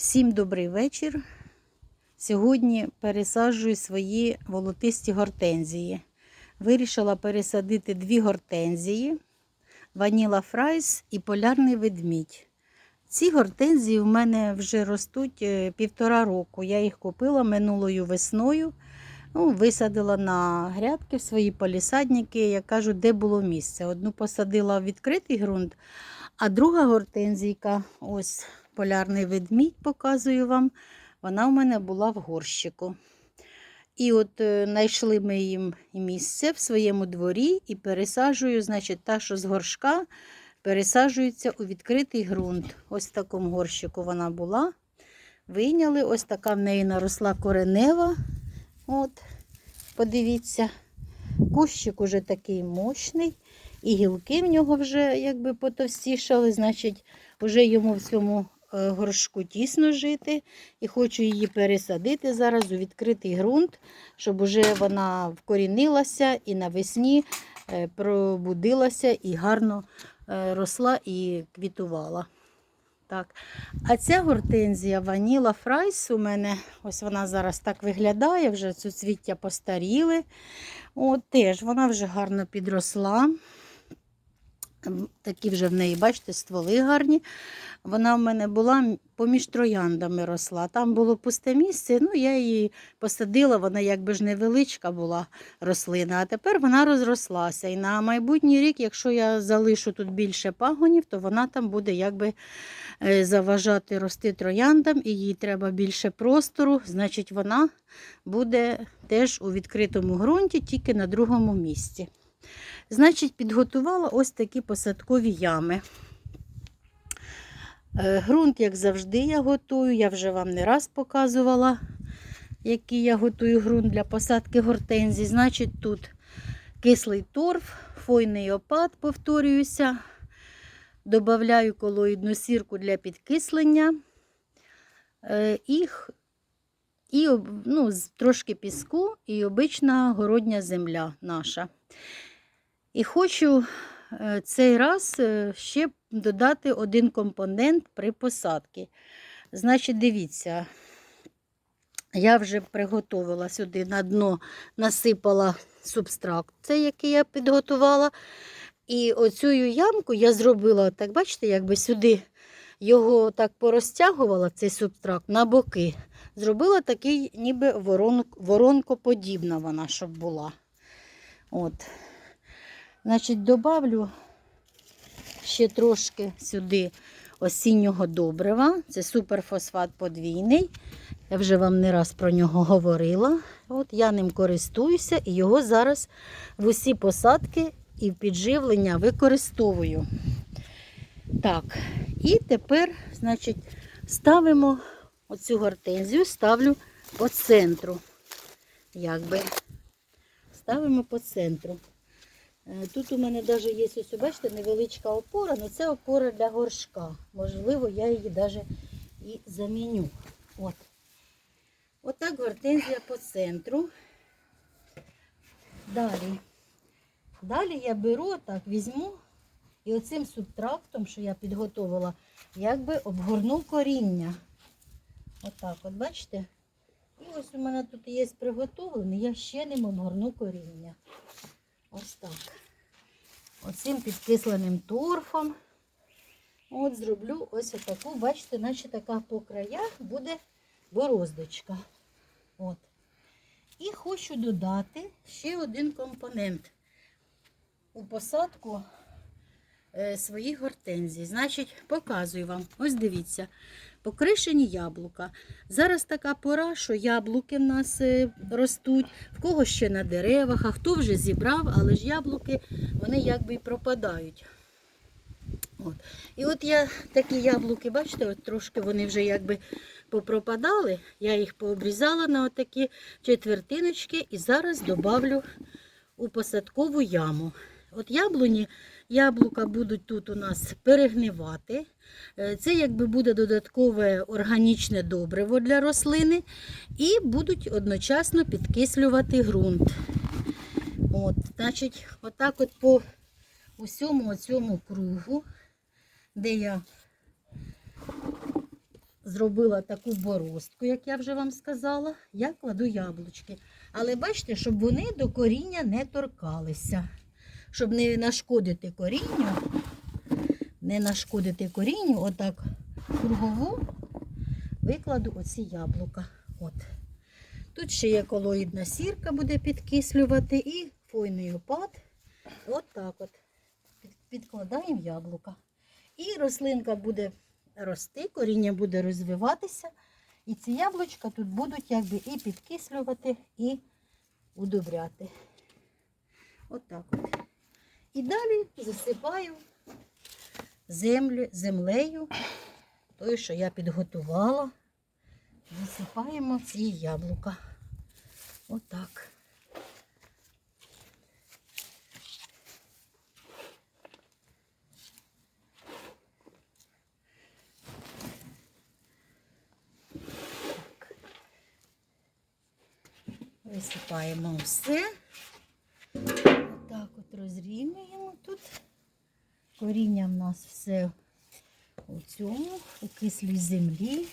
Всім добрий вечір. Сьогодні пересаджую свої волотисті гортензії. Вирішила пересадити дві гортензії: Ваніла Фрайс і Полярний ведмідь. Ці гортензії в мене вже ростуть е, півтора року. Я їх купила минулою весною. Ну, висадила на грядки в свої полісадники, як кажуть, де було місце. Одну посадила в відкритий ґрунт, а друга гортензійка, ось полярний ведмідь, показую вам, вона в мене була в горщику. І от е, знайшли ми їм місце в своєму дворі і пересаджую, значить, та, що з горшка, пересаджується у відкритий ґрунт. Ось в такому горщику вона була. Вийняли, ось така в неї наросла коренева. От, подивіться, кущик уже такий мощний, і гілки в нього вже якби потовстішали, значить, вже йому в цьому е, горшку тісно жити. І хочу її пересадити зараз у відкритий ґрунт, щоб уже вона вкорінилася і навесні е, пробудилася і гарно е, росла і квітувала. Так. А ця гортензія Ваніла Фрайс у мене, ось вона зараз так виглядає, вже цвіття постаріли. От теж вона вже гарно підросла. Такі вже в неї, бачите, стволи гарні. Вона в мене була поміж трояндами росла. Там було пусте місце, ну я її посадила, вона якби ж невеличка була рослина, а тепер вона розрослася. І на майбутній рік, якщо я залишу тут більше пагонів, то вона там буде якби е, заважати рости трояндам, і їй треба більше простору, значить, вона буде теж у відкритому ґрунті, тільки на другому місці. Значить, підготувала ось такі посадкові ями. Е, Грунт, як завжди, я готую. Я вже вам не раз показувала, який я готую ґрунт для посадки гортензій. Значить, тут кислий торф, фойний опад, повторююся. Добавляю колоїдну сірку для підкислення. Е, І, і ну, трошки піску і обична городня земля наша. І хочу е, цей раз е, ще додати один компонент при посадці. Значить, дивіться, я вже приготувала сюди на дно, насипала субстракт, цей, який я підготувала. І оцю ямку я зробила, так бачите, якби сюди його так порозтягувала, цей субстракт, на боки. Зробила такий, ніби воронкоподібна вона, щоб була. От. Значить, добавлю ще трошки сюди осіннього добрива. Це суперфосфат подвійний. Я вже вам не раз про нього говорила. От я ним користуюся і його зараз в усі посадки і в підживлення використовую. Так, і тепер, значить, ставимо оцю гортензію, ставлю по центру. Якби. Ставимо по центру. Е, Тут у мене навіть є, ось, бачите, невеличка опора, але це опора для горшка. Можливо, я її навіть і заміню. От. Отак гортензія по центру. Далі. Далі я беру, так, візьму і оцим субтрактом, що я підготовила, якби обгорну коріння. Отак, от бачите? І ось у мене тут є приготовлений, я ще ним обгорну коріння. Ось так. Оцим підкисленим торфом. От зроблю ось таку, бачите, наче така по краях буде бороздочка. От. І хочу додати ще один компонент у посадку своїх гортензій. Значить, показую вам. Ось дивіться, покришені яблука. Зараз така пора, що яблуки в нас е, ростуть, в кого ще на деревах, а хто вже зібрав, але ж яблуки вони якби і пропадають. От. І от я такі яблуки, бачите, от трошки вони вже якби попропадали. Я їх пообрізала на отакі четвертиночки і зараз добавлю у посадкову яму. От яблуні, яблука будуть тут у нас перегнивати. Е, Це якби буде додаткове органічне добриво для рослини і будуть одночасно підкислювати ґрунт. От, значить, отак от по усьому цьому кругу, де я зробила таку боростку, як я вже вам сказала, я кладу яблучки. Але бачите, щоб вони до коріння не торкалися. Щоб не нашкодити корінню, не нашкодити корінню, отак кругову викладу оці яблука. От. Тут ще є колоїдна сірка, буде підкислювати, і фойний опад. От так от. Підкладаємо яблука. І рослинка буде рости, коріння буде розвиватися. І ці яблучка тут будуть якби і підкислювати, і удобряти. От так от. І далі засипаю землю, землею, тою, що я підготувала. Засипаємо ці яблука. Отак. Висипаємо все. От розрівнюємо тут. Коріння в нас все у цьому, у кислій землі.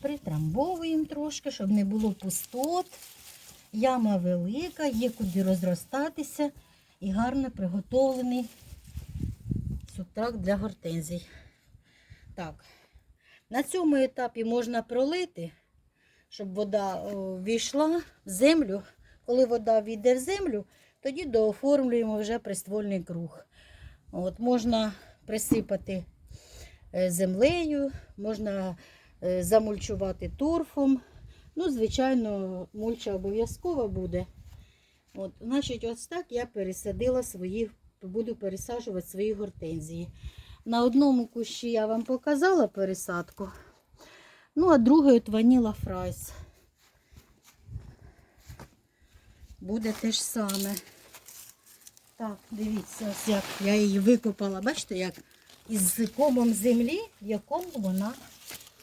Притрамбовуємо трошки, щоб не було пустот. Яма велика, є куди розростатися і гарно приготовлений субтракт для гортензій. Так, на цьому етапі можна пролити, щоб вода війшла в землю. Коли вода війде в землю, тоді дооформлюємо вже приствольний круг. От, можна присипати е, землею, можна е, замульчувати торфом. Ну, звичайно, мульча обов'язково буде. От, значить, ось так я пересадила свої, буду пересаджувати свої гортензії. На одному кущі я вам показала пересадку. Ну, а другий от ваніла фрайс. Буде те ж саме. Так, дивіться, ось як я її викопала. Бачите, як із комом землі, в якому вона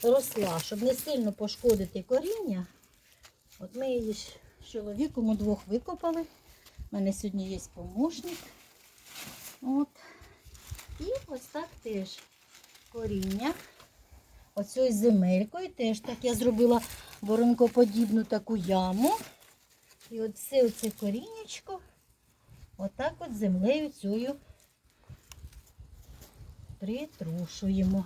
росла, щоб не сильно пошкодити коріння. От ми її з чоловіком удвох викопали. У мене сьогодні є помощник. От. І ось так теж коріння. Оцею земелькою теж так я зробила воронкоподібну таку яму. І от все оце коріннячко отак от землею цією притрушуємо.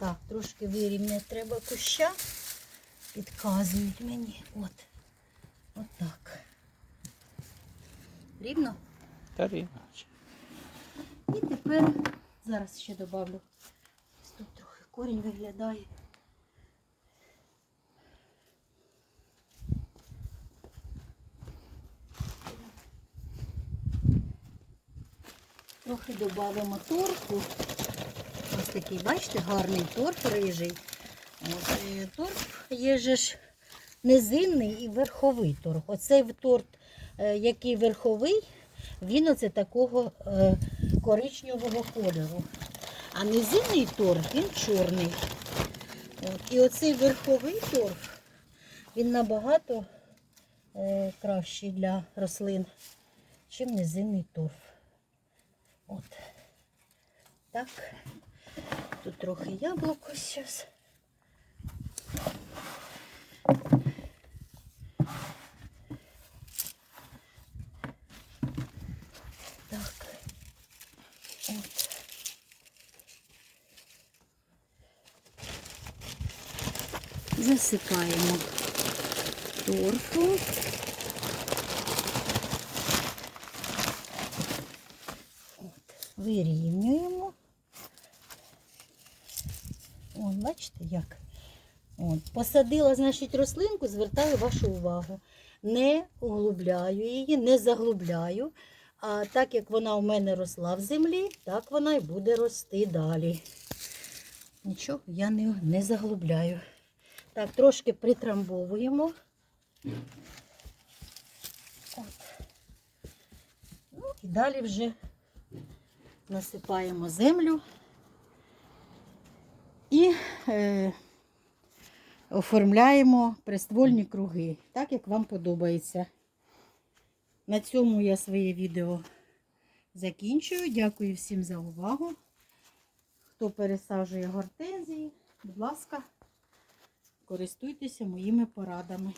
Так, трошки вирівняти треба куща. Підказують мені. От. От так. Рівно? Та рівно. І тепер зараз ще добавлю. Ось Тут трохи корінь виглядає. Трохи додамо торфу. Ось такий, бачите, гарний торф рижий. От, і торф є ж низинний і верховий торф. Оцей торф, е, який верховий, він оце такого е, коричневого кольору. А низинний торф, він чорний. От. І оцей верховий торф, він набагато е, кращий для рослин, чим низинний торф. От. Так. Тут трохи яблуко зараз. Так. От. Засипаємо торфу. Вирівнюємо. От, бачите, як? От. Посадила, значить, рослинку, звертаю вашу увагу. Не углубляю її, не заглубляю. А так як вона у мене росла в землі, так вона і буде рости далі. Нічого я не, не заглубляю. Так, трошки притрамбовуємо. От. Ну і далі вже насипаємо землю і е, оформляємо приствольні круги, так як вам подобається. На цьому я своє відео закінчую. Дякую всім за увагу. Хто пересаджує гортензії, будь ласка, користуйтеся моїми порадами.